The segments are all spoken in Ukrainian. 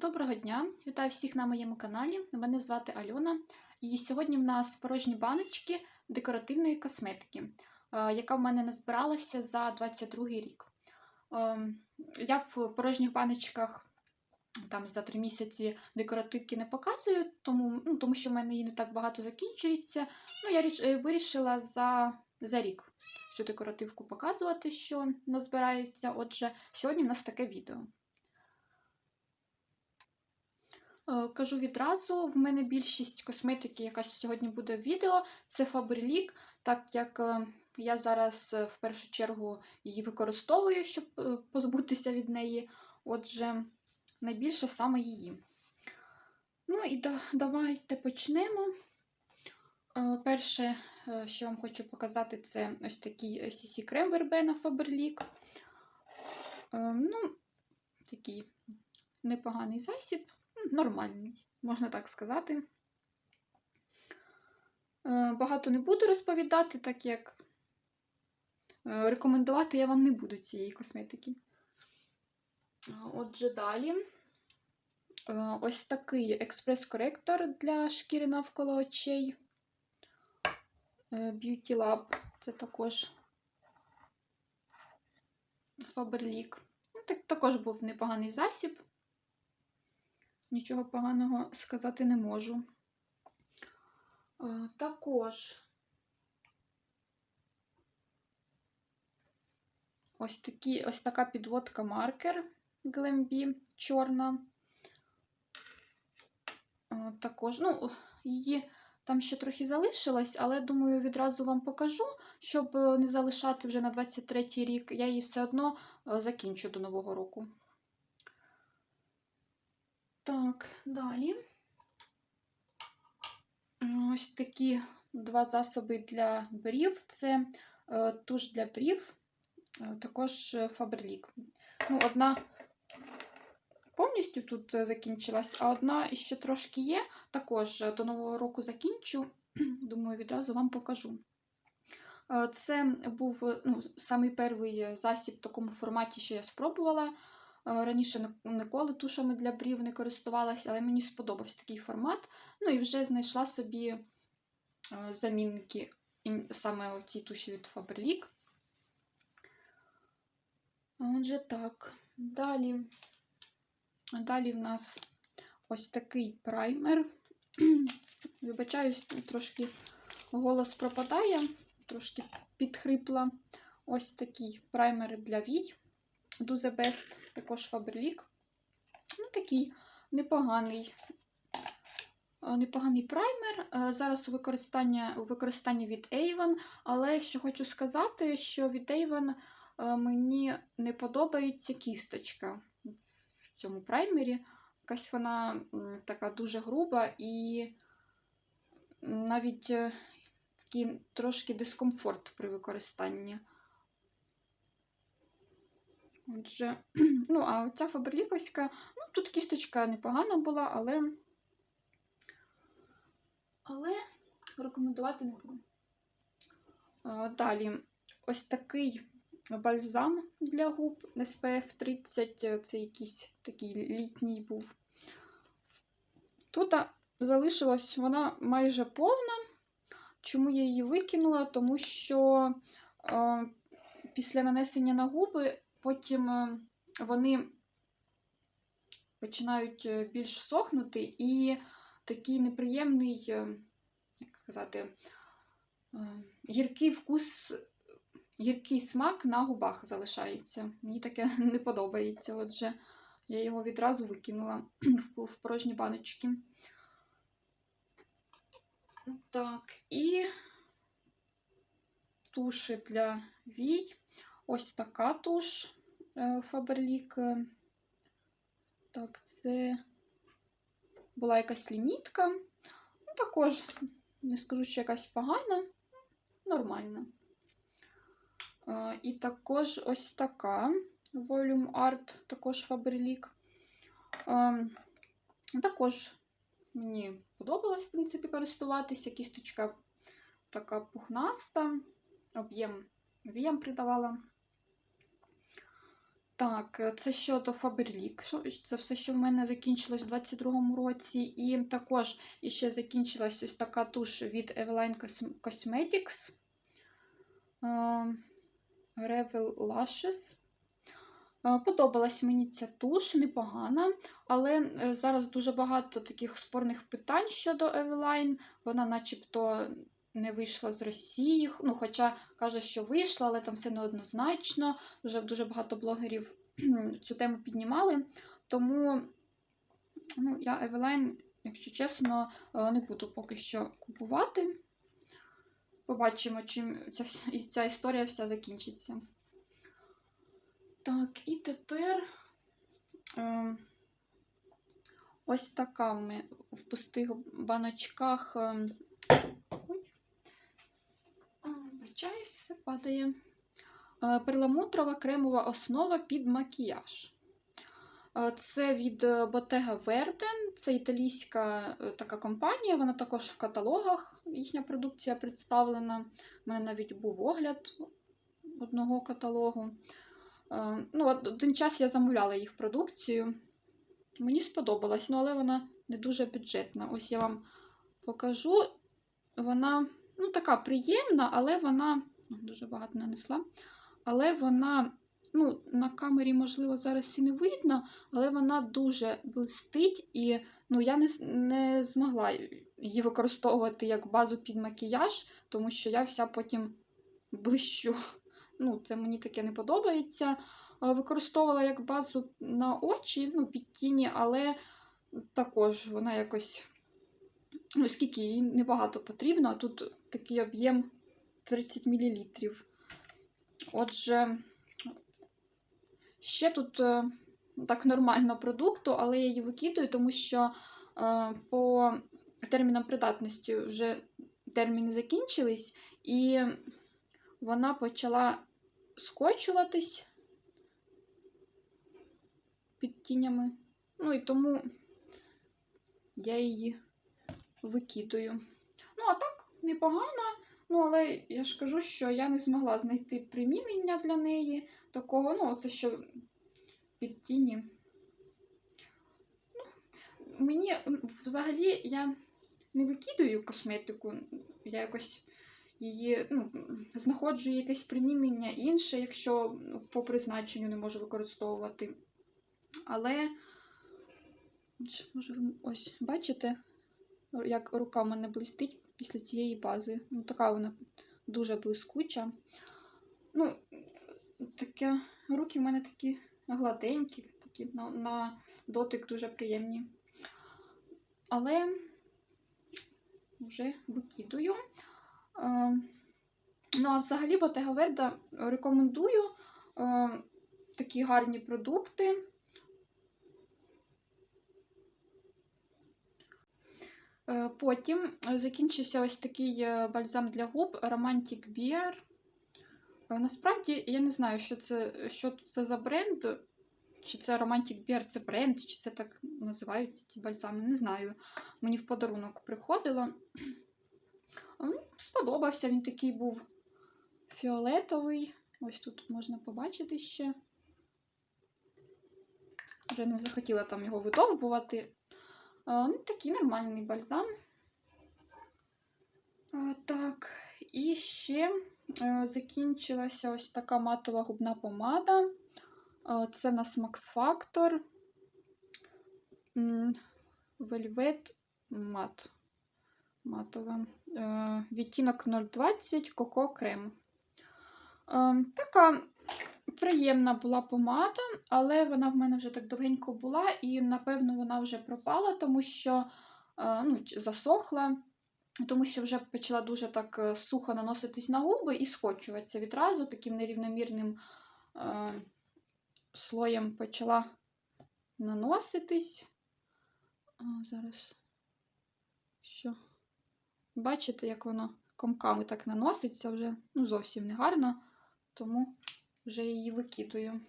Доброго дня! Вітаю всіх на моєму каналі. Мене звати Альона, і сьогодні в нас порожні баночки декоративної косметики, е, яка в мене назбиралася за 22 рік. Е, Я в порожніх баночках там за 3 місяці декоративки не показую, тому, ну, тому що в мене її не так багато закінчується. Ну, Я е, вирішила за, за рік цю декоративку показувати, що назбирається. Отже, сьогодні в нас таке відео. Е, Кажу відразу, в мене більшість косметики, яка сьогодні буде в відео, це Faberlic, так як е, я зараз е, в першу чергу її використовую, щоб е, позбутися від неї. Отже, найбільше саме її. Ну і да, давайте почнемо. Е, Перше, е, що вам хочу показати, це ось такий CC крем Verbena Faberlic. Е, Ну, такий непоганий засіб нормальний, можна так сказати. Е, Багато не буду розповідати, так як е, рекомендувати я вам не буду цієї косметики. Е, Отже, далі ось такий експрес-коректор для шкіри навколо очей. Beauty Lab. Це також Faberlic. Ну, так, також був непоганий засіб. Нічого поганого сказати не можу. Також ось, такі, ось така підводка маркер Glambi чорна. Також, ну, її там ще трохи залишилось, але думаю, відразу вам покажу, щоб е, не залишати вже на 23-й рік. Я її все одно е, закінчу до Нового року. Так, далі. Ось такі два засоби для брів. Це е, туш для брів, е, також е, Faberlic. Ну, одна повністю тут закінчилась, а одна ще трошки є. Також до Нового року закінчу. Думаю, відразу вам покажу. Це був ну, самий перший засіб в такому форматі, що я спробувала. Е, Раніше ніколи тушами для брів не користувалася, але мені сподобався такий формат. Ну і вже знайшла собі е, замінники саме в туші від Faberlic. Отже, так. Далі. Далі в нас ось такий праймер. Вибачаюсь, трошки голос пропадає, трошки підхрипла. Ось такий праймер для вій. Do the Best, також Faberlic. Ну, такий непоганий, е, непоганий праймер. Е, Зараз у використанні, у використанні від Avon, але що хочу сказати, що від Avon е, мені не подобається кісточка в цьому праймері. Якась вона така дуже груба і навіть такий трошки дискомфорт при використанні. Отже, ну, а ця фаберліковська, ну, тут кісточка непогана була, але, але рекомендувати не буду. Далі, ось такий бальзам для губ SPF 30, це якийсь такий літній був. Тут залишилась вона майже повна. Чому я її викинула? Тому що е, після нанесення на губи потім е, вони починають е, більш сохнути, і такий неприємний, е, як сказати, гіркий вкус, гіркий смак на губах залишається. Мені таке не подобається. Отже, я його відразу викинула в порожні баночки. Так, і туші для вій. Ось така туш е, Faberlic. е. Так, це була якась лімітка. Ну, також, не скажу, що якась погана, нормальна. Е, І також ось така Volume Art, також. Е, Також мені подобалось, в принципі, користуватися. Кісточка така пухнаста, об'єм віям придавала. Так, е, це щодо. Що- Це все, що в мене закінчилось у 22-му році. І також іще закінчилась ось така туш від Eveline Cosmetics. Е, Revel Lashes. Е, Подобалась мені ця туш, непогана, але зараз дуже багато таких спорних питань щодо Eveline. Вона начебто не вийшла з Росії, ну, хоча каже, що вийшла, але там все неоднозначно. Вже дуже багато блогерів цю тему піднімали. Тому ну, я Eveline, якщо чесно, е, не буду поки що купувати. Побачимо, чим ця, ця історія вся закінчиться. Так, і тепер е, ось така мене в пустих баночках. е, Ой. А, Вибачаю, все падає. Е, Перламутрова кремова основа під макіяж. Е, Це від е, Bottega Verde, це італійська така компанія, вона також в каталогах, їхня продукція представлена. У мене навіть був огляд одного каталогу. Ну, один час я замовляла їх продукцію. Мені сподобалась, ну, але вона не дуже бюджетна. Ось я вам покажу. Вона ну, така приємна, але вона дуже багато нанесла. Але вона, ну, на камері, можливо, зараз і не видно, але вона дуже блистить, і ну, я не, не змогла її використовувати як базу під макіяж, тому що я вся потім блищу. Ну, це мені таке не подобається. Е, Використовувала як базу на очі, ну, під тіні, але також вона якось, ну, скільки їй небагато потрібно, а тут такий об'єм 30 мл. Отже, ще тут е, так нормально продукту, але я її викидаю, тому що е, по термінам придатності вже терміни закінчились, і вона почала скочуватись під тінями. Ну і тому я її викидаю. Ну, а так, непогано. Ну, але я ж кажу, що я не змогла знайти примінення для неї такого, ну, це що під тіні. Ну, мені взагалі я не викидаю косметику, я якось її ну, знаходжу якесь примінення інше, якщо по призначенню не можу використовувати. Але, може, ось бачите, як рука в мене блистить після цієї бази. Ну, така вона дуже блискуча. Ну, таке, руки в мене такі гладенькі, такі на, на дотик дуже приємні. Але вже викидую. Е, Ну, а взагалі Bottega Veneta рекомендую е, такі гарні продукти. Потім е, закінчився ось такий е, бальзам для губ Romantic Beer. Е, Насправді я не знаю, що це, що це за бренд. Чи це Romantic Beer це бренд, чи це так називаються ці бальзами. Не знаю. Мені в подарунок приходило. Ну, Сподобався, він такий був фіолетовий. Ось тут можна побачити ще. Вже не захотіла там його видовбувати. А, Ну, такий нормальний бальзам. Так, і ще е, закінчилася ось така матова губна помада. Це в нас Max Factor Velvet Matte. Матова. Відтінок 020 Коко Крем. Така приємна була помада, але вона в мене вже так довгенько була, і, напевно, вона вже пропала, тому що е, ну, засохла, тому що вже почала дуже так е, сухо наноситись на губи і скочуватися відразу таким нерівномірним е, слоєм почала наноситись. А, зараз. Що? Бачите, як воно комками так наноситься вже ну, зовсім не гарно, тому вже її викидую.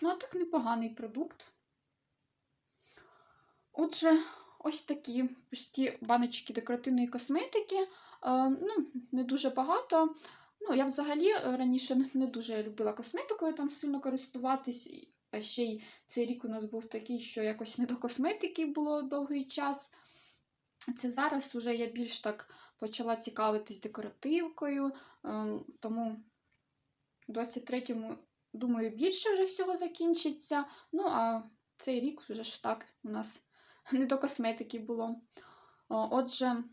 Ну, а так непоганий продукт. Отже, ось такі пусті баночки декоративної косметики. Е, ну, не дуже багато. Ну, я взагалі раніше не- дуже любила косметикою там сильно користуватись, А ще й цей рік у нас був такий, що якось не до косметики було довгий час. Це зараз уже я більш так почала цікавитись декоративкою, ем, тому в 23-му, думаю, більше вже всього закінчиться. Ну, а цей рік вже ж так у нас не до косметики було. Отже,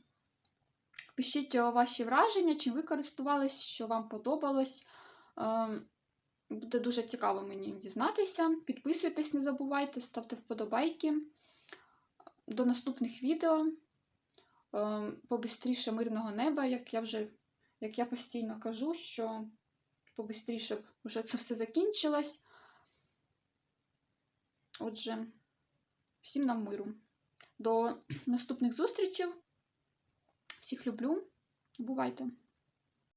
пишіть ваші враження, чим ви користувались, що вам подобалось. Ем, Буде дуже цікаво мені дізнатися. Підписуйтесь, не забувайте, ставте вподобайки. До наступних відео. Ем, Побистріше мирного неба, як я вже як я постійно кажу, що побистріше б вже це все закінчилось. Отже, всім нам миру. До наступних зустрічей. Всіх люблю. Бувайте!